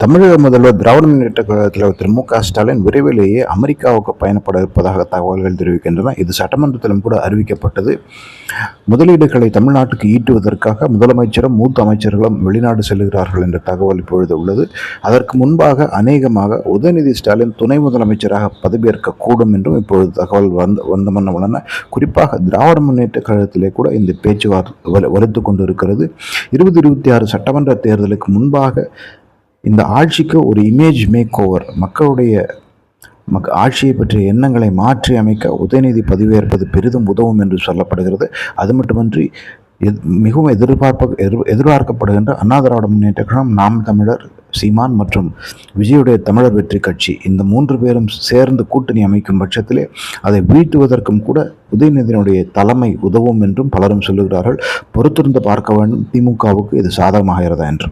தமிழக முதல்வர் திராவிட முன்னேற்ற கழகத்தில் திரு மு க ஸ்டாலின் விரைவிலேயே அமெரிக்காவுக்கு பயணப்பட இருப்பதாக தகவல்கள் தெரிவிக்கின்றன. இது சட்டமன்றத்திலும் கூட அறிவிக்கப்பட்டது. முதலீடுகளை தமிழ்நாட்டுக்கு ஈட்டுவதற்காக முதலமைச்சரும் மூத்த அமைச்சர்களும் வெளிநாடு செல்கிறார்கள் என்ற தகவல் இப்பொழுது உள்ளது. அதற்கு முன்பாக அநேகமாக உதயநிதி ஸ்டாலின் துணை முதலமைச்சராக பதவியேற்க கூடும் என்றும் இப்பொழுது தகவல் வந்து வந்த வண்ண உள்ளன. குறிப்பாக திராவிட முன்னேற்ற கழகத்திலே கூட இந்த பேச்சுவார்த்தை வலுத்து கொண்டு இருக்கிறது இருபது இருபத்தி ஆறு சட்டமன்ற தேர்தலுக்கு முன்பாக இந்த ஆட்சிக்கு ஒரு இமேஜ் மேக் ஓவர் மக்களுடைய மக் ஆட்சியை பற்றிய எண்ணங்களை மாற்றி அமைக்க உதயநிதி பதிவேற்பது பெரிதும் உதவும் என்று சொல்லப்படுகிறது. அது மட்டுமன்றி எத் மிகவும் எதிர்பார்ப்ப எதிர் எதிர்பார்க்கப்படுகின்ற அண்ணா திராவிட முன்னேற்ற கழகம் நாம் தமிழர் சீமான் மற்றும் விஜயுடைய தமிழர் வெற்றி கட்சி இந்த மூன்று பேரும் சேர்ந்து கூட்டணி அமைக்கும் பட்சத்திலே அதை வீழ்த்துவதற்கும் கூட உதயநிதியினுடைய தலைமை உதவும் என்றும் பலரும் சொல்லுகிறார்கள். பொறுத்திருந்து பார்க்க வேண்டும். திமுகவுக்கு இது சாதகமாகிறதா என்று.